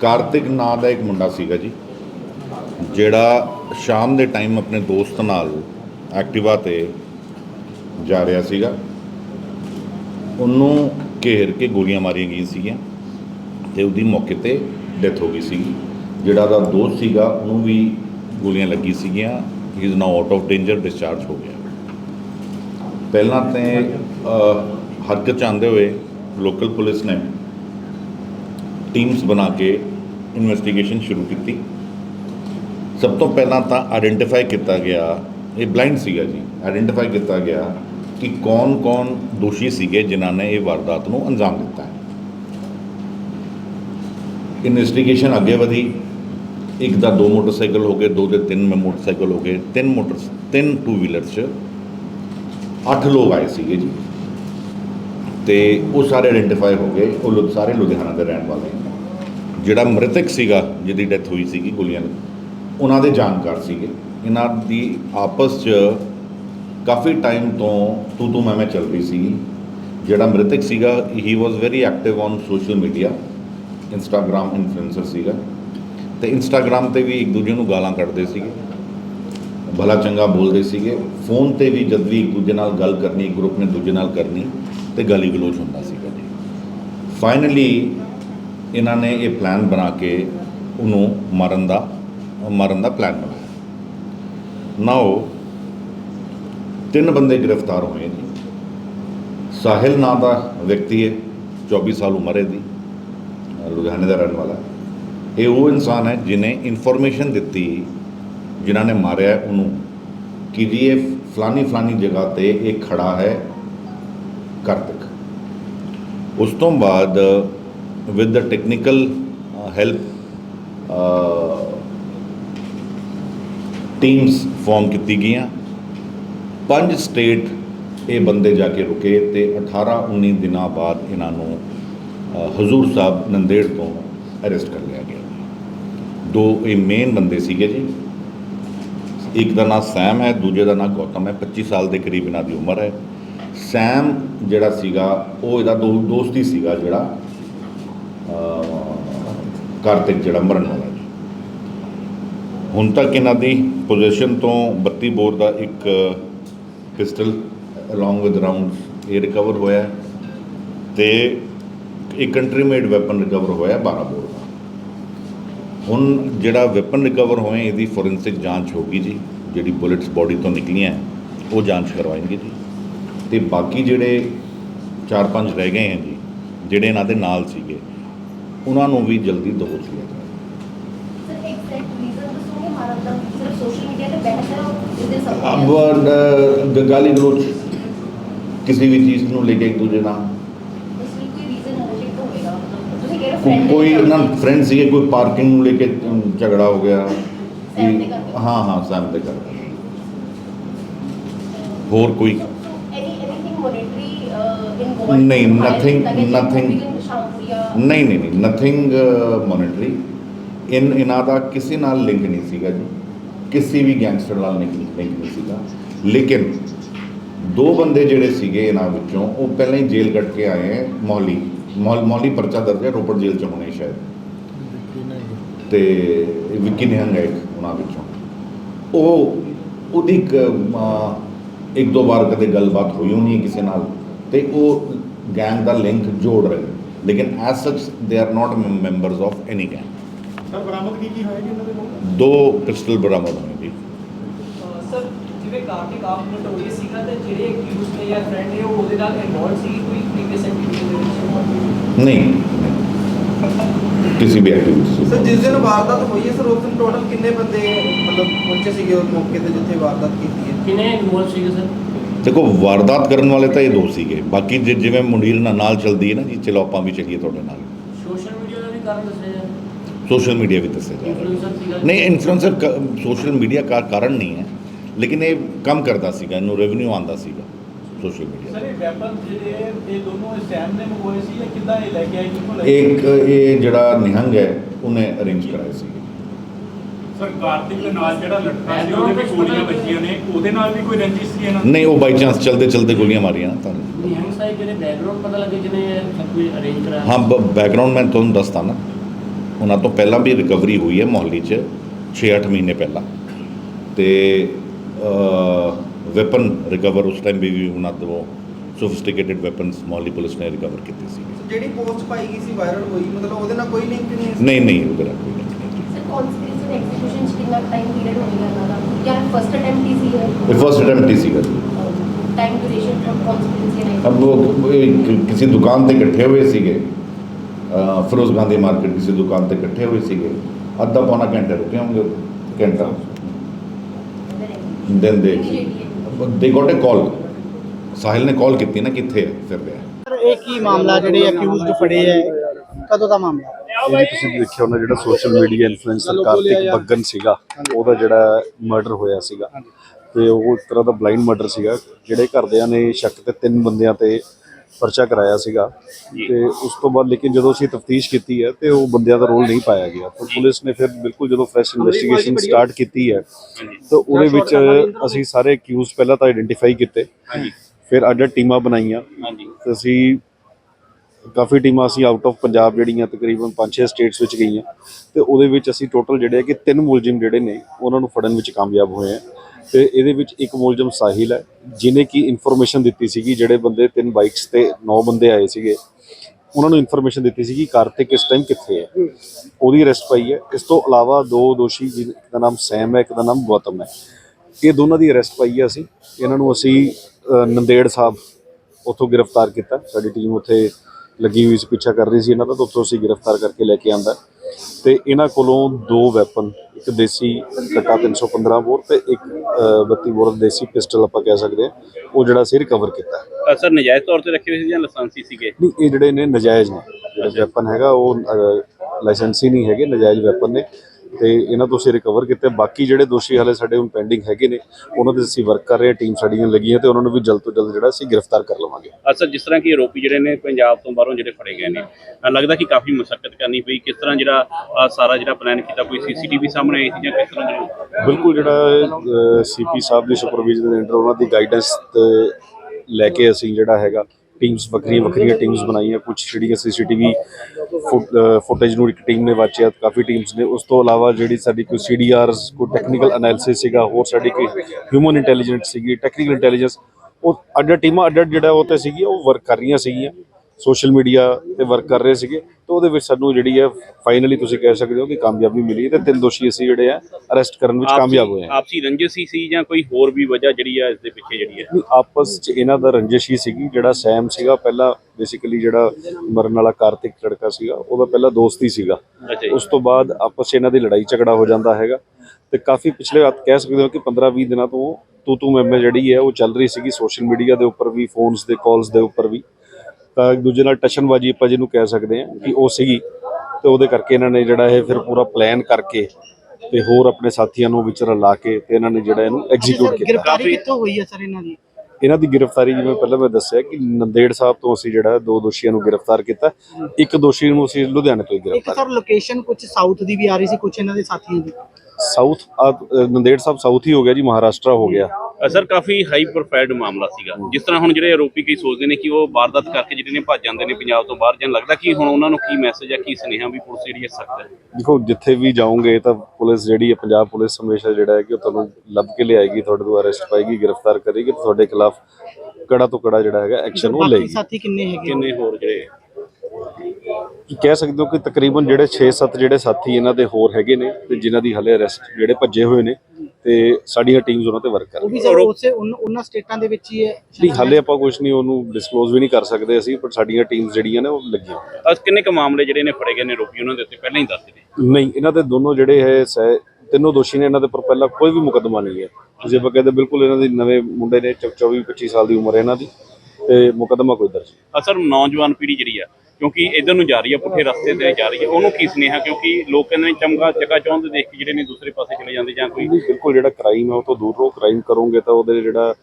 ਕਾਰਤਿਕ ਨਾਂ ਦਾ ਇੱਕ ਮੁੰਡਾ ਸੀਗਾ ਜੀ, ਜਿਹੜਾ ਸ਼ਾਮ ਦੇ ਟਾਈਮ ਆਪਣੇ ਦੋਸਤ ਨਾਲ ਐਕਟਿਵਾ ਤੇ ਜਾ ਰਿਹਾ ਸੀਗਾ। ਉਹਨੂੰ ਘੇਰ ਕੇ ਗੋਲੀਆਂ ਮਾਰੀਆਂ ਗਈਆਂ ਸੀਗੀਆਂ ਤੇ ਉਹਦੀ ਮੌਕੇ ਤੇ ਡੈਥ ਹੋ ਗਈ ਸੀਗੀ। ਜਿਹੜਾ ਦਾ ਦੋਸਤ ਸੀਗਾ, ਉਹਨੂੰ ਵੀ ਗੋਲੀਆਂ ਲੱਗੀ ਸੀਗੀਆਂ। He is now out of danger discharge ਹੋ ਗਿਆ। ਪਹਿਲਾਂ ਤੇ ਹਰਕਤ 'ਚ ਆਉਂਦੇ ਹੋਏ ਲੋਕਲ ਪੁਲਿਸ ਨੇ ਟੀਮਸ ਬਣਾ ਕੇ ਇਨਵੈਸਟੀਗੇਸ਼ਨ ਸ਼ੁਰੂ ਕੀਤੀ। ਸਭ ਤੋਂ ਪਹਿਲਾਂ ਤਾਂ ਆਇਡੈਂਟੀਫਾਈ ਕੀਤਾ ਗਿਆ, ਇਹ ਬਲਾਈਂਡ ਸੀਗਾ ਜੀ। ਆਇਡੈਂਟੀਫਾਈ ਕੀਤਾ ਗਿਆ ਕਿ ਕੌਣ-ਕੌਣ ਦੋਸ਼ੀ ਸੀਗੇ ਜਿਨ੍ਹਾਂ ਨੇ ਇਹ ਵਾਰਦਾਤ ਨੂੰ ਅੰਜਾਮ ਦਿੱਤਾ ਹੈ। ਇਨਵੈਸਟੀਗੇਸ਼ਨ ਅੱਗੇ ਵਧੀ। ਇੱਕ ਦਾ ਦੋ ਮੋਟਰਸਾਈਕਲ ਹੋ ਗਏ, ਦੋ ਦੇ ਤਿੰਨ ਮੋਟਰਸਾਈਕਲ ਹੋ ਗਏ। ਤਿੰਨ ਮੋਟਰ, ਤਿੰਨ ਟੂ ਵੀਲਰ 'ਚ ਅੱਠ ਲੋਕ ਆਏ ਸੀਗੇ ਜੀ। ਤੇ ਉਹ ਸਾਰੇ ਆਇਡੈਂਟੀਫਾਈ ਹੋ ਗਏ। ਉਹ ਲੋਕ ਸਾਰੇ ਲੁਧਿਆਣਾ ਦੇ ਰਹਿਣ ਵਾਲੇ। ਨੇ ਜਿਹੜਾ ਮ੍ਰਿਤਕ ਸੀਗਾ, ਜਿਹਦੀ ਡੈਥ ਹੋਈ ਸੀਗੀ ਗੋਲੀਆਂ ਉਹਨਾਂ ਦੇ ਜਾਣਕਾਰ ਸੀਗੇ। ਇਹਨਾਂ ਦੀ ਆਪਸ 'ਚ ਕਾਫੀ ਟਾਈਮ ਤੋਂ ਤੂੰ ਤੂੰ ਮੈਂ ਮੈਂ ਚੱਲ ਰਹੀ ਸੀ ਜਿਹੜਾ ਮ੍ਰਿਤਕ ਸੀਗਾ he was very active on social media Instagram influencer ਸੀਗਾ। ਤੇ ਇੰਸਟਾਗ੍ਰam ਤੇ ਵੀ ਇੱਕ ਦੂਜੇ ਨੂੰ ਗਾਲਾਂ ਕੱਢਦੇ ਸੀਗੇ। ਭਲਾ ਚੰਗਾ ਬੋਲਦੇ ਸੀਗੇ। ਫੋਨ ਤੇ ਵੀ ਜਦ ਵੀ ਇੱਕ ਦੂਜੇ ਨਾਲ ਗੱਲ ਕਰਨੀ ਗਰੁੱਪ ਨੇ ਦੂਜੇ ਨਾਲ ਕਰਨੀ, ਤੇ ਗਾਲੀ ਗਲੋਚ ਹੁੰਦਾ ਸੀਗਾ। ਜੀ ਫਾਈਨਲੀ ਇਹਨਾਂ ਨੇ ਇਹ ਪਲਾਨ ਬਣਾ ਕੇ ਉਹਨੂੰ ਮਾਰਨ ਦਾ ਮਾਰਨ ਦਾ ਪਲਾਨ ਬਣਾਇਆ। ਨਾਓ, ਤਿੰਨ ਬੰਦੇ ਗ੍ਰਿਫਤਾਰ ਹੋਏ ਨੇ। ਸਾਹਿਲ ਨਾਂ ਦਾ ਵਿਅਕਤੀ ਹੈ 24 ਸਾਲ ਉਮਰ ਹੈ ਦੀ ਲੁਧਿਆਣੇ ਦਾ ਰਹਿਣ ਵਾਲਾ ਇਹ ਉਹ ਇਨਸਾਨ ਹੈ ਜਿਨੇ ਇਨਫੋਰਮੇਸ਼ਨ ਦਿੱਤੀ, ਜਿਨ੍ਹਾਂ ਨੇ ਮਾਰਿਆ ਉਹਨੂੰ। ਕਿ ਜੀ ਇਹ ਫਲਾਨੀ ਫਲਾਨੀ ਜਗ੍ਹਾ ਤੇ ਇਹ ਖੜਾ ਹੈ ਕਾਰਤਿਕ ਉਸ ਤੋਂ ਬਾਅਦ with the technical help teams form ਕੀਤੀ ਗਈਆਂ। ਪੰਜ ਸਟੇਟ ਇਹ ਬੰਦੇ ਜਾ ਕੇ ਰੁਕੇ ਤੇ 18 19 ਦਿਨਾਂ ਬਾਅਦ ਇਹਨਾਂ ਨੂੰ ਹਜ਼ੂਰ ਸਾਹਿਬ ਨੰਦੇੜ ਤੋਂ ਅਰੈਸਟ ਕਰ ਲਿਆ ਗਿਆ। ਦੋ ਇਹ ਮੇਨ ਬੰਦੇ ਸੀਗੇ ਜੀ। ਇੱਕ ਦਾ ਨਾਮ ਸੈਮ ਹੈ, ਦੂਜੇ ਦਾ ਨਾਮ ਗੌਤਮ ਹੈ। 25 ਸਾਲ ਦੇ ਕਰੀਬ ਇਹਨਾਂ ਦੀ ਉਮਰ ਹੈ। ਸੈਮ ਜਿਹੜਾ ਸੀਗਾ, ਉਹ ਇਹਦਾ ਦੋ, ਦੋਸਤ ਹੀ ਸੀਗਾ ਜਿਹੜਾ ਕਾਰਤਿਕ ਜਿਹੜਾ ਮਰਨ ਵਾਲਾ ਜੀ। ਹੁਣ ਤੱਕ ਇਹਨਾਂ ਦੀ ਪੋਜੀਸ਼ਨ ਤੋਂ 32 ਬੋਰ ਦਾ ਇੱਕ ਪਿਸਟਲ ਅਲੋਂਗ ਵਿਦ ਰਾਉਂਡਸ ਇਹ ਰਿਕਵਰ ਹੋਇਆ ਹੈ ਤੇ ਇੱਕ ਕੰਟਰੀ ਮੇਡ ਵੈਪਨ ਰਿਕਵਰ ਹੋਇਆ 12 ਬੋਰ ਦਾ। ਹੁਣ ਜਿਹੜਾ ਵੈਪਨ ਰਿਕਵਰ ਹੋਏ, ਇਹਦੀ ਫੋਰੈਂਸਿਕ ਜਾਂਚ ਹੋਗੀ ਜੀ। ਜਿਹੜੀ ਬੁਲੇਟਸ ਬਾਡੀ ਤੋਂ ਨਿਕਲੀਆਂ ਉਹ ਜਾਂਚ ਕਰਵਾਏਂਗੇ ਜੀ। ਤੇ ਬਾਕੀ ਜਿਹੜੇ 4-5 ਰਹਿ ਗਏ ਹਨ ਜੀ, ਜਿਹੜੇ ਇਹਨਾਂ ਦੇ ਨਾਲ ਸੀਗੇ ਉਹਨਾਂ ਨੂੰ ਵੀ ਜਲਦੀ ਦਵਾਈ ਦਿੱਤੀ ਜਾਵੇ ਅਬ ਗਾਲੀ ਗਲੋਚ। ਕਿਸੇ ਵੀ ਚੀਜ਼ ਨੂੰ ਲੈ ਕੇ ਇੱਕ ਦੂਜੇ ਨਾਲ। ਕੋਈ ਨਾ ਫਰੈਂਡ ਸੀਗੇ ਕੋਈ ਪਾਰਕਿੰਗ ਨੂੰ ਲੈ ਕੇ ਝਗੜਾ ਹੋ ਗਿਆ। ਹਾਂ ਹਾਂ ਸਹਿਮਤ ਦੇ ਕਰ ਹੋਰ ਕੋਈ? ਨਹੀਂ ਨਥਿੰਗ ਨਥਿੰਗ ਨਹੀਂ ਨਹੀਂ ਨਹੀਂ ਨਥਿੰਗ ਮੋਨਿਟਰੀ ਇਨ ਇਹਨਾਂ ਦਾ ਕਿਸੇ ਨਾਲ ਲਿੰਕ ਨਹੀਂ ਸੀਗਾ ਜੀ। ਕਿਸੇ ਵੀ ਗੈਂਗਸਟਰ ਨਾਲ ਲਿੰਕ ਨਹੀਂ ਸੀਗਾ। ਲੇਕਿਨ ਦੋ ਬੰਦੇ ਜਿਹੜੇ ਸੀਗੇ ਇਹਨਾਂ ਵਿੱਚੋਂ ਉਹ ਪਹਿਲਾਂ ਹੀ ਜੇਲ੍ਹ ਕੱਟ ਕੇ ਆਏ ਹੈ ਮੌਲੀ। ਮੌਲ ਪਰਚਾ ਦਰਜ ਹੈ ਰੋਪੜ ਜੇਲ੍ਹ ਚ ਹੋਣੇ ਸ਼ਾਇਦ। ਤੇ ਵਿੱਕੀ ਨਿਹੰਗ ਹੈ ਉਹਨਾਂ ਵਿੱਚੋਂ। ਉਹ ਉਹਦੀ ਇੱਕ, ਦੋ ਵਾਰ ਕਦੇ ਗੱਲਬਾਤ ਹੋਈ ਹੋਣੀ ਕਿਸੇ ਨਾਲ। ਤੇ ਉਹ ਗੈਂਗ ਦਾ ਲਿੰਕ ਜੋੜ ਰਹੇ ਲੇਕਿਨ as such they are not members of any gang sir ਬਰਾਮਦ ਕੀ ਕੀ ਜੀ ਇਹਨਾਂ ਦੇ ਕੋਲ ਦੋ ਪਿਸਟਲ ਬਰਾਮਦ ਹੋਏ ਜੀ ਸਰ ਜਿਵੇਂ ਕਾਰਤਿਕ ਆਪ ਨਟੋਰੀਅਸ ਸੀਗਾ ਤੇ ਜਿਹੜੇ ਅਕਿਊਜ਼ ਨੇ ਜਾਂ ਫਰੈਂਡ ਨੇ ਉਹ ਉਹਦੇ ਨਾਲ ਇਨਵੋਲਡ ਸੀ ਕੋਈ ਪ੍ਰੀਵੀਅਸ ਐਕਟੀਵਿਟੀ ਦੇ ਵਿੱਚ ਨਹੀਂ ਕਿਸੇ ਵੀ ਐਕਟੀਵਿਟੀ ਸਰ ਜਿਸ ਦਿਨ ਵਾਰਦਾਤ ਹੋਈ ਹੈ ਸਰ ਉਸ ਦਿਨ ਟੋਟਲ ਕਿੰਨੇ ਬੰਦੇ ਮਤਲਬ ਪਹੁੰਚੇ ਸੀਗੇ ਉਸ ਮੌਕੇ ਤੇ ਜਿੱਥੇ ਵਾਰਦਾਤ ਕੀਤੀ ਹੈ ਕਿੰਨੇ ਇਨਵੋਲਡ ਸੀਗੇ ਸਰ ਦੇਖੋ ਵਾਰਦਾਤ ਕਰਨ ਵਾਲੇ ਤਾਂ ਇਹ ਦੋ ਸੀਗੇ। ਬਾਕੀ ਜਿ- ਜਿਵੇਂ ਮੁੰਡੀਰ ਨਾਲ ਨਾਲ ਚੱਲਦੀ ਹੈ ਨਾ ਜੀ ਚਲੋ ਆਪਾਂ ਵੀ ਚੱਲੀਏ ਤੁਹਾਡੇ ਨਾਲ। ਸੋਸ਼ਲ ਮੀਡੀਆ ਦਾ ਵੀ ਕਾਰਨ ਦੱਸਿਆ ਜਾ ਸੋਸ਼ਲ ਮੀਡੀਆ ਵੀ ਦੱਸਿਆ ਜਾ ਰਿਹਾ। ਨਹੀਂ ਇਨਫਲੂਐਂਸਰ ਸੋਸ਼ਲ ਮੀਡੀਆ ਦਾ ਕਾਰਨ ਨਹੀਂ ਹੈ। ਲੇਕਿਨ ਇਹ ਕੰਮ ਕਰਦਾ ਸੀਗਾ ਇਹਨੂੰ ਰੈਵਨਿਊ ਆਉਂਦਾ ਸੀਗਾ ਸੋਸ਼ਲ ਮੀਡੀਆ ਸਰ ਇਹ ਵੈਪਨ ਜਿਹੜੇ ਇਹ ਦੋਨੋਂ ਸੈਮ ਨੇ ਮੰਗਵਾਏ ਸੀ ਜਾਂ ਕਿੱਦਾਂ ਇਹ ਲੈ ਕੇ ਆਏ ਕਿੱਥੋਂ ਲੈ ਕੇ? ਇੱਕ ਇਹ ਜਿਹੜਾ ਨਿਹੰਗ ਹੈ ਉਹਨੇ ਅਰੇਂਜ ਕਰਾਏ ਸੀਗੇ ਸਰ ਕਾਰਤਿਕ ਦੇ ਨਾਲ ਜਿਹੜਾ ਲੜਕਾ ਸੀ ਉਹਦੇ ਵੀ ਗੋਲੀਆਂ ਵੱਜੀਆਂ ਨੇ। ਉਹਦੇ ਨਾਲ ਵੀ ਕੋਈ ਰੰਜਿਸ਼ ਸੀ ਇਹਨਾਂ ਦੀ? ਨਹੀਂ ਉਹ ਬਾਈ ਚਾਂਸ ਚਲਦੇ ਚਲਦੇ ਗੋਲੀਆਂ ਮਾਰੀਆਂ ਨਾ ਤਾਂ ਨਿਹੰਗ ਸਾਹਿਬ ਜਿਹੜੇ ਬੈਕਗ੍ਰਾਉਂਡ ਪਤਾ ਲੱਗੇ ਜਿਹਨੇ ਸਭ ਕੁਝ ਅਰੇਂਜ ਕਰਾਇਆ? ਹਾਂ ਬੈਕਗ੍ਰਾਉਂਡ ਮੈਂ ਤੁਹਾਨੂੰ ਦੱਸਦਾ ਨਾ। ਉਹਨਾਂ ਤੋਂ ਪਹਿਲਾਂ ਵੀ ਰਿਕਵਰੀ ਹੋਈ ਹੈ ਮੋਹਾਲੀ 'ਚ 6-8 ਮਹੀਨੇ ਪਹਿਲਾਂ। ਤੇ ਵੈਪਨ ਰਿਕਵਰ ਉਸ ਟਾਈਮ ਵੀ ਉਹਨਾਂ ਤੋਂ ਸੋਫਿਸਟੀਕੇਟਿਡ ਵੈਪਨਸ ਮੋਹਾਲੀ ਪੁਲਿਸ ਨੇ ਰਿਕਵਰ ਕੀਤੇ ਸੀ। ਜਿਹੜੀ ਪੋਸਟ ਪਾਈ ਗਈ ਸੀ ਵਾਇਰਲ ਹੋਈ ਮਤਲਬ ਉਹਦੇ ਨਾਲ ਕੋਈ ਲਿੰਕ ਨਹੀਂ ਸੀ? ਨਹੀਂ ਨਹੀਂ ਉਹਦੇ ਨਾਲ ਕੋਈ link ਨਹੀਂ। ਸਰ ਕਨਸਪੀਰੇਸੀ ਐਗਜ਼ੀਕਿਊਸ਼ਨ ਚ ਕਿੰਨਾ ਟਾਈਮ ਪੀਰੀਅਡ ਹੋਏਗਾ ਇਹਨਾਂ ਦਾ? ਜਾਂ ਫਸਟ ਅਟੈਂਪਟ ਹੀ ਸੀ ਇਹ? ਫਸਟ ਅਟੈਂਪਟ ਹੀ ਸੀਗਾ ਟਾਈਮ ਡਿਊਰੇਸ਼ਨ ਫਰਮ ਕਨਸਪੀਰੇਸੀ ਅਬ ਉਹ ਇਹ ਕਿਸੇ ਦੁਕਾਨ ਤੇ ਇਕੱਠੇ ਹੋਏ ਸੀਗੇ। ਅ, ਫਿਰੋਜ਼ ਗਾਂਧੀ ਮਾਰਕੀਟ ਕਿਸੇ ਦੁਕਾਨ ਤੇ ਇਕੱਠੇ ਹੋਏ ਸੀਗੇ। ਅੱਧਾ ਪੌਣਾ ਘੰਟਾ ਰੁਕੇ ਹੋਣਗੇ ਘੰਟਾ। ਦੈਨ ਦੇ ਦੇ ਗੋਟ ਅ ਕਾਲ ਸਾਹਿਲ ਨੇ ਕਾਲ ਕੀਤੀ ਨਾ ਕਿੱਥੇ ਹੈ ਫਿਰ ਰਿਹਾ ਸਰ ਇਹ ਕੀ ਮਾਮਲਾ ਜਿਹੜੇ ਅਕਿਊਜ਼ਡ ਫੜੇ ਹੈ? ਕਦੋਂ ਦਾ ਮਾਮਲਾ? ਇਹ ਵੀ ਤੁਸੀਂ ਦੇਖਿਆ ਹੋਣਾ ਜਿਹੜਾ social media influencer Kartik Baggan ਸੀਗਾ ਉਹਦਾ ਜਿਹੜਾ ਮਰਡਰ ਹੋਇਆ ਸੀਗਾ। ਤੇ ਉਹ ਇੱਕ ਤਰ੍ਹਾਂ ਦਾ ਬਲਾਈਂਡ ਮਰਡਰ ਸੀਗਾ। ਜਿਹੜੇ ਘਰਦਿਆਂ ਨੇ ਸ਼ੱਕ ਤੇ ਤਿੰਨ ਬੰਦਿਆਂ ਤੇ ਪਰਚਾ ਕਰਾਇਆ ਸੀਗਾ। ਤੇ ਉਸ ਤੋਂ ਬਾਅਦ ਲੇਕਿਨ ਜਦੋਂ ਅਸੀਂ ਤਫਤੀਸ਼ ਕੀਤੀ ਹੈ ਤੇ ਉਹ ਬੰਦਿਆਂ ਦਾ ਰੋਲ ਨਹੀਂ ਪਾਇਆ ਗਿਆ। ਤਾਂ ਪੁਲਿਸ ਨੇ ਫਿਰ ਬਿਲਕੁਲ ਜਦੋਂ ਫਰੈਸ਼ ਇਨਵੈਸਟੀਗੇਸ਼ਨ ਸਟਾਰਟ ਕੀਤੀ ਹੈ ਤਾਂ ਉਹਦੇ ਵਿੱਚ ਅਸੀਂ ਸਾਰੇ ਅਕਿਊਜ਼ ਪਹਿਲਾਂ ਤਾਂ ਆਇਡੈਂਟੀਫਾਈ ਕੀਤੇ। ਫਿਰ ਅੱਡ ਟੀਮਾਂ ਬਣਾਈਆਂ। ਤੇ ਅਸੀਂ ਕਾਫੀ ਟੀਮਾਂ ਅਸੀਂ ਆਊਟ ਆਫ ਪੰਜਾਬ ਜਿਹੜੀਆਂ ਤਕਰੀਬਨ 5-6 ਸਟੇਟਸ ਵਿੱਚ ਗਈਆਂ। ਤੇ ਉਹਦੇ ਵਿੱਚ ਅਸੀਂ ਟੋਟਲ ਜਿਹੜੇ ਆ ਕਿ ਤਿੰਨ ਮੁਲਜ਼ਮ ਜਿਹੜੇ ਨੇ, ਉਹਨਾਂ ਨੂੰ ਫੜਨ ਵਿੱਚ ਕਾਮਯਾਬ ਹੋਏ ਆ। ਤੇ ਇਹਦੇ ਵਿੱਚ ਇੱਕ ਮੁਲਜ਼ਮ ਸਾਹਿਲ ਹੈ ਜਿਨੇ ਕੀ ਇਨਫੋਰਮੇਸ਼ਨ ਦਿੱਤੀ ਸੀਗੀ, ਜਿਹੜੇ ਬੰਦੇ ਤਿੰਨ ਬਾਈਕਸ ਤੇ ਨੌ ਬੰਦੇ ਆਏ ਸੀਗੇ। ਉਹਨਾਂ ਨੂੰ ਇਨਫੋਰਮੇਸ਼ਨ ਦਿੱਤੀ ਸੀ ਕਿ ਕਾਰਤਿਕ ਇਸ ਟਾਈਮ ਕਿੱਥੇ ਹੈ? ਉਹਦੀ ਅਰੈਸਟ ਪਈ ਹੈ। ਇਸ ਤੋਂ ਇਲਾਵਾ ਦੋ ਦੋਸ਼ੀ, ਜਿਨ- ਇੱਕ ਦਾ ਨਾਮ ਸੈਮ ਹੈ, ਇੱਕ ਦਾ ਨਾਮ ਗੌਤਮ ਹੈ। ਇਹ ਦੋਨਾਂ ਦੀ ਅਰੈਸਟ ਪਈ ਹੈ ਅਸੀਂ। ਇਹਨਾਂ ਨੂੰ ਅਸੀਂ ਨੰਦੇੜ ਸਾਹਿਬ ਉੱਥੋਂ ਗ੍ਰਿਫਤਾਰ ਕੀਤਾ। ਸਾਡੀ ਟੀਮ ਉੱਥੇ ਲੱਗੀ ਹੋਈ ਸੀ ਪਿੱਛਾ ਕਰ ਰਹੀ ਸੀ ਇਹਨਾਂ ਦਾ ਤਾਂ ਉੱਥੋਂ ਅਸੀਂ ਗ੍ਰਿਫਤਾਰ ਕਰਕੇ ਲੈ ਕੇ ਆਂਦਾ। ਤੇ ਇਹਨਾਂ ਕੋਲੋਂ ਦੋ ਵੈਪਨ ਇੱਕ ਦੇਸੀ ਕਟਾ 315 ਬੋਰ ਤੇ ਇੱਕ ਅ, 32 ਬੋਰ ਦੇਸੀ ਪਿਸਟਲ ਆਪਾਂ ਕਹਿ ਸਕਦੇ ਹਾਂ ਉਹ ਜਿਹੜਾ ਅਸੀਂ ਰਿਕਵਰ ਕੀਤਾ। ਸਰ ਨਜਾਇਜ਼ ਤੌਰ ਤੇ ਰੱਖੇ ਹੋਏ ਸੀ ਜਾਂ ਲਾਇਸੈਂਸੀ ਸੀਗੇ? ਨਹੀਂ ਇਹ ਜਿਹੜੇ ਨੇ ਨਜਾਇਜ਼ ਨੇ। ਜਿਹੜਾ ਵੈਪਨ ਹੈਗਾ ਉਹ ਲਾਇਸੈਂਸੀ ਨਹੀਂ ਹੈਗੇ ਨਜਾਇਜ਼ ਵੈਪਨ ਨੇ। ਤੇ ਇਹਨਾਂ ਤੋਂ ਅਸੀਂ ਰਿਕਵਰ ਕੀਤੇ। ਬਾਕੀ ਜਿਹੜੇ ਦੋਸ਼ੀ ਹਾਲੇ ਸਾਡੇ ਹੁਣ ਪੈਂਡਿੰਗ ਹੈਗੇ ਨੇ ਉਹਨਾਂ ਦੇ ਅਸੀਂ ਵਰਕ ਕਰ ਰਹੇ ਹਾਂ ਟੀਮ ਸਾਡੀਆਂ ਲੱਗੀਆਂ ਤੇ ਉਹਨਾਂ ਨੂੰ ਵੀ ਜਲਦ ਤੋਂ ਜਲਦ ਜਿਹੜਾ ਅਸੀਂ ਗ੍ਰਿਫਤਾਰ ਕਰ ਲਵਾਂਗੇ। ਅ, ਸਰ ਜਿਸ ਤਰ੍ਹਾਂ ਕਿ ਆਰੋਪੀ ਜਿਹੜੇ ਨੇ ਪੰਜਾਬ ਤੋਂ ਬਾਹਰੋਂ ਜਿਹੜੇ ਫੜੇ ਗਏ ਨੇ ਲੱਗਦਾ ਕਿ ਕਾਫੀ ਮੁਸ਼ਕਲ ਕਰਨੀ ਪਈ। ਕਿਸ ਤਰ੍ਹਾਂ ਜਿਹੜਾ ਸਾਰਾ ਜਿਹੜਾ ਪਲਾਨ ਕੀਤਾ ਕੋਈ ਸੀਸੀਟੀਵੀ ਸਾਹਮਣੇ ਆਈ ਸੀ ਜਾਂ ਕਿਸ ਤਰ੍ਹਾਂ ਬਿਲਕੁਲ ਜਿਹੜਾ ਸੀਪੀ ਸਾਹਿਬ ਦੀ ਸੁਪਰਵਿਜ਼ਨ ਦੇ ਅੰਡਰ ਉਹਨਾਂ ਦੀ ਗਾਈਡੈਂਸ ਤੇ ਲੈ ਕੇ ਅਸੀਂ ਜਿਹੜਾ ਹੈਗਾ ਟੀਮਸ ਵੱਖਰੀਆਂ ਵੱਖਰੀਆਂ ਟੀਮਸ ਬਣਾਈਆਂ। ਕੁਝ ਜਿਹੜੀਆਂ ਸੀਸੀਟੀਵੀ ਫੁਟੇਜ ਨੂੰ ਇੱਕ ਟੀਮ ਨੇ ਵਾਚਿਆ, ਕਾਫੀ ਟੀਮਸ ਨੇ। ਉਸ ਤੋਂ ਇਲਾਵਾ ਜਿਹੜੀ ਸਾਡੀ ਕੋਈ ਸੀਡੀਆਰਸ ਕੋਈ ਟੈਕਨੀਕਲ ਐਨਾਲਿਸਿਸ ਸੀਗਾ, ਹੋਰ ਸਾਡੀ ਕੋਈ ਹਿਊਮਨ ਇੰਟੈਲੀਜੈਂਸ ਸੀਗੀ ਟੈਕਨੀਕਲ ਇੰਟੈਲੀਜੈਂਸ ਉਹ ਅੱਡਾ ਟੀਮਾਂ ਅੱਡ ਅੱਡ ਜਿਹੜਾ ਉਹ ਤੇ ਸੀਗੀ, ਉਹ ਵਰਕ ਕਰ ਰਹੀਆਂ ਸੀਗੀਆਂ। ਸੋਸ਼ਲ ਮੀਡੀਆ ਤੇ ਵਰਕ ਕਰ ਰਹੇ ਸੀਗੇ ਤਾਂ ਉਹਦੇ ਵਿੱਚ ਸਾਨੂੰ ਜਿਹੜੀ ਹੈ ਫਾਈਨਲੀ ਤੁਸੀਂ ਕਹਿ ਸਕਦੇ ਹੋ ਕਿ ਕਾਮਯਾਬੀ ਮਿਲੀ ਹੈ ਤੇ ਤਿੰਨ ਦੋਸ਼ੀ ਅਸੀਂ ਜਿਹੜੇ ਆ ਅਰੈਸਟ ਕਰਨ ਵਿੱਚ ਕਾਮਯਾਬ ਹੋਏ ਹਾਂ। ਆਪਸੀ ਰੰਜਿਸ਼ ਹੀ ਸੀ ਜਾਂ ਕੋਈ ਹੋਰ ਵੀ ਵਜ੍ਹਾ ਜਿਹੜੀ ਆ ਇਸ ਦੇ ਪਿੱਛੇ ਜਿਹੜੀ ਹੈ? ਆਪਸ ਚ ਇਹਨਾਂ ਦਾ ਰੰਜਿਸ਼ ਹੀ ਸੀਗੀ ਜਿਹੜਾ ਸੈਮ ਸੀਗਾ ਪਹਿਲਾਂ ਬੇਸਿਕਲੀ ਜਿਹੜਾ ਮਰਨ ਵਾਲਾ ਕਾਰਤਿਕ ਲੜਕਾ ਸੀਗਾ ਉਹਦਾ ਪਹਿਲਾਂ ਦੋਸਤ ਹੀ ਸੀਗਾ। ਉਸ ਤੋਂ ਬਾਅਦ ਆਪਸ ਚ ਇਹਨਾਂ ਦੀ ਲੜਾਈ ਝਗੜਾ ਹੋ ਜਾਂਦਾ ਹੈਗਾ ਤੇ ਕਾਫੀ ਪਿਛਲੇ ਆਪ ਕਹਿ ਸਕਦੇ ਹੋ ਕਿ 15-20 ਦਿਨਾਂ ਤੋਂ ਤੂ ਤੂ ਮੈਂ ਜਿਹੜੀ ਹੈ ਉਹ ਚੱਲ ਰਹੀ ਸੀਗੀ ਸੋਸ਼ਲ ਮੀਡੀਆ ਦੇ ਉੱਪਰ ਵੀ ਫੋਨਸ ਦੇ ਕਾਲਸ ਦੇ ਉੱਪਰ ਵੀ। ਤਾਂ ਇੱਕ ਦੂਜੇ ਨਾਲ ਟਸ਼ਨਬਾਜੀ ਆਪਾਂ ਜਿਹਨੂੰ ਕਹਿ ਸਕਦੇ ਹਾਂ ਕਿ ਉਹ ਸੀਗੀ ਤੇ ਉਹਦੇ ਕਰਕੇ ਇਹਨਾਂ ਨੇ ਜਿਹੜਾ ਇਹ ਫਿਰ ਪੂਰਾ ਪਲਾਨ ਕਰਕੇ ਤੇ ਹੋਰ ਆਪਣੇ ਸਾਥੀਆਂ ਨੂੰ ਵਿਚਾਰ ਲਾ ਕੇ ਤੇ ਇਹਨਾਂ ਨੇ ਜਿਹੜਾ ਇਹਨੂੰ ਐਗਜ਼ੀਕਿਊਟ ਕੀਤਾ। ਗ੍ਰਿਫਤਾਰੀ ਕਿੱਥੋਂ ਹੋਈ ਹੈ ਸਰ ਇਹਨਾਂ ਦੀ? ਇਹਨਾਂ ਦੀ ਗ੍ਰਿਫਤਾਰੀ ਜਿਵੇਂ ਪਹਿਲਾਂ ਮੈਂ ਦੱਸਿਆ ਕਿ ਨੰਦੇੜ ਸਾਹਿਬ ਤੋਂ ਅਸੀਂ ਜਿਹੜਾ ਦੋ ਦੋਸ਼ੀਆਂ ਨੂੰ ਗ੍ਰਿਫਤਾਰ ਕੀਤਾ। ਇੱਕ ਦੋਸ਼ੀ ਨੂੰ ਅਸੀਂ ਲੁਧਿਆਣੇ ਤੋਂ ਹੀ ਇੱਕ ਗ੍ਰਿਫਤਾਰ ਸਰ ਲੋਕੇਸ਼ਨ ਕੁਝ ਸਾਊਥ ਦੀ ਵੀ ਆ ਰਹੀ ਸੀ ਕੁਝ ਇਹਨਾਂ ਦੇ ਸਾਥੀਆਂ ਦੀ? ਸਾਊਥ ਨੰਦੇੜ ਸਾਹਿਬ ਸਾਊਥ ਹੀ ਹੋ ਗਿਆ ਜੀ ਮਹਾਰਾਸ਼ਟਰ ਹੋ ਗਿਆ। ਸਰ ਕਾਫੀ ਹਾਈ ਪ੍ਰੋਫਾਈਲਡ ਮਾਮਲਾ ਸੀਗਾ। ਜਿਸ ਤਰ੍ਹਾਂ ਹੁਣ ਜਿਹੜੇ ਆਰੋਪੀ ਕਈ ਸੋਚਦੇ ਨੇ ਕਿ ਉਹ ਵਾਰਦਾਤ ਕਰਕੇ ਜਿਹੜੇ ਨੇ ਭੱਜ ਜਾਂਦੇ ਨੇ ਪੰਜਾਬ ਤੋਂ ਬਾਹਰ ਜਾਂ ਲੱਗਦਾ ਕਿ ਹੁਣ ਉਹਨਾਂ ਨੂੰ ਕੀ ਮੈਸੇਜ ਹੈ ਕੀ ਸੁਨੇਹਾ ਵੀ ਪੁਲਿਸ ਜਿਹੜੀ ਹੈ ਸਖਤ ਹੈ? ਦੇਖੋ ਜਿੱਥੇ ਵੀ ਜਾਓਗੇ ਤਾਂ ਪੁਲਿਸ ਜਿਹੜੀ ਹੈ ਪੰਜਾਬ ਪੁਲਿਸ ਹਮੇਸ਼ਾ ਜਿਹੜਾ ਹੈ ਕਿ ਉਹ ਤੁਹਾਨੂੰ ਲੱਭ ਕੇ ਲਿਆਏਗੀ ਤੁਹਾਡੇ ਤੋਂ ਅਰੈਸਟ ਪਾਏਗੀ ਗ੍ਰਿਫਤਾਰ ਕਰੇਗੀ ਤੁਹਾਡੇ ਖਿਲਾਫ ਕੜਾ ਤੋਂ ਕੜਾ ਜਿਹੜਾ ਹੈਗਾ ਐਕਸ਼ਨ ਉਹ ਲਏਗੀ। ਸਾਥੀ ਕਿੰਨੇ ਹੈਗੇ ਕਿੰਨੇ ਹੋਰ ਜਿਹੜੇ ਕਹਿ ਸਕਦੇ ਹੋ ਕਿ ਤਕਰੀਬਨ ਜਿਹੜੇ 6-7 ਜਿਹੜੇ ਸਾਥੀ ਇਹਨਾਂ ਦੇ ਹੋਰ ਹੈਗੇ ਨੇ ਤੇ ਜਿਨ੍ਹਾਂ ਦੀ ਹਲੇ ਅਰੈਸਟ ਜਿਹੜੇ ਭੱਜੇ ਹੋਏ ਨੇ ਤੇ ਸਾਡੀਆਂ ਟੀਮਸ ਉਹਨਾਂ ਤੇ ਵਰਕ ਕਰ ਉਹ ਰਹੀਆਂ। ਵੀ ਸਰ ਉਸੇ ਉਹਨਾਂ ਸਟੇਟਾਂ ਦੇ ਵਿੱਚ ਹੀ ਹੈ ਨਹੀਂ ਹਾਲੇ ਆਪਾਂ ਕੁਝ ਨਹੀਂ ਉਹਨੂੰ ਡਿਸਕਲੋਜ਼ ਵੀ ਨਹੀਂ ਕਰ ਸਕਦੇ ਅਸੀਂ ਪਰ ਸਾਡੀਆਂ ਟੀਮਸ ਜਿਹੜੀਆਂ ਨੇ ਉਹ ਲੱਗੀਆਂ ਹੋਈਆਂ। ਅਸ ਕਿੰਨੇ ਕ ਮਾਮਲੇ ਜਿਹੜੇ ਨੇ ਫੜੇ ਗਏ ਨੇ ਆਰੋਪੀ ਉਹਨਾਂ ਦੇ ਉੱਤੇ? ਪਹਿਲਾਂ ਹੀ ਦੱਸ ਦਿੱਤੇ। ਨਹੀਂ ਇਹਨਾਂ ਦੇ ਦੋਨੋਂ ਜਿਹੜੇ ਹੈ ਸਹਿ- ਤਿੰਨੋਂ ਦੋਸ਼ੀ ਨੇ ਇਹਨਾਂ ਦੇ ਉੱਪਰ ਪਹਿਲਾਂ ਕੋਈ ਵੀ ਮੁਕੱਦਮਾ ਨਹੀਂ ਹੈ। ਤੁਸੀਂ ਆਪਾਂ ਕਹਿੰਦੇ ਬਿਲਕੁਲ ਇਹਨਾਂ ਦੀ ਨਵੇਂ ਮੁੰਡੇ ਨੇ 24 25 ਸਾਲ ਦੀ ਉਮਰ ਹੈ ਇਹਨਾਂ ਦੀ। ਤੇ ਮੁਕੱਦਮਾ ਕੋਈ ਦਰਜ ਨਹੀਂ। ਅਸਰ ਨੌਜਵਾਨ ਪੀੜ੍ਹੀ ਜਿਹੜੀ ਆ ਕਿਉਂਕਿ ਇਧਰ ਨੂੰ ਜਾ ਰਹੀ ਆ ਪੁੱਠੇ ਰਸਤੇ ਤੇ ਜਾ ਰਹੀ ਆ ਉਹਨੂੰ ਕੀ ਸੁਨੇਹਾ? ਕਿਉਂਕਿ ਲੋਕ ਕਹਿੰਦੇ ਨੇ ਚਮਕਾ ਚੱਕਾ ਚੌਂਦ ਦੇਖ ਕੇ ਜਿਹੜੇ ਨੇ ਦੂਸਰੇ ਪਾਸੇ ਚਲੇ ਜਾਂਦੇ ਜਾਂ ਕੋਈ ਨਹੀਂ ਬਿਲਕੁਲ ਜਿਹੜਾ ਕ੍ਰਾਈਮ ਹੈ ਉਹ ਤੋਂ ਦੂਰ ਰਹੋ। ਕ੍ਰਾਈਮ ਕਰੋਗੇ ਤਾਂ ਉਹਦੇ ਜਿਹੜਾ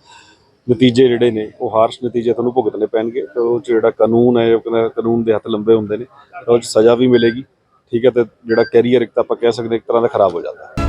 ਨਤੀਜੇ ਜਿਹੜੇ ਨੇ ਉਹ ਹਾਰਸ਼ ਨਤੀਜੇ ਤੁਹਾਨੂੰ ਭੁਗਤਣੇ ਪੈਣਗੇ। ਤੇ ਉਹ 'ਚ ਜਿਹੜਾ ਕਾਨੂੰਨ ਹੈ ਉਹ ਕਹਿੰਦਾ ਕਾਨੂੰਨ ਦੇ ਹੱਥ ਲੰਬੇ ਹੁੰਦੇ ਨੇ ਤਾਂ ਉਹ 'ਚ ਸਜ਼ਾ ਵੀ ਮਿਲੇਗੀ। ਠੀਕ ਹੈ ਤੇ ਜਿਹੜਾ ਕੈਰੀਅਰ ਇੱਕ ਤਾਂ ਆਪਾਂ ਕਹਿ ਸਕਦੇ ਇੱਕ ਤਰ੍ਹਾਂ ਦਾ ਖਰਾਬ ਹੋ ਜਾਂਦਾ। ਹੈ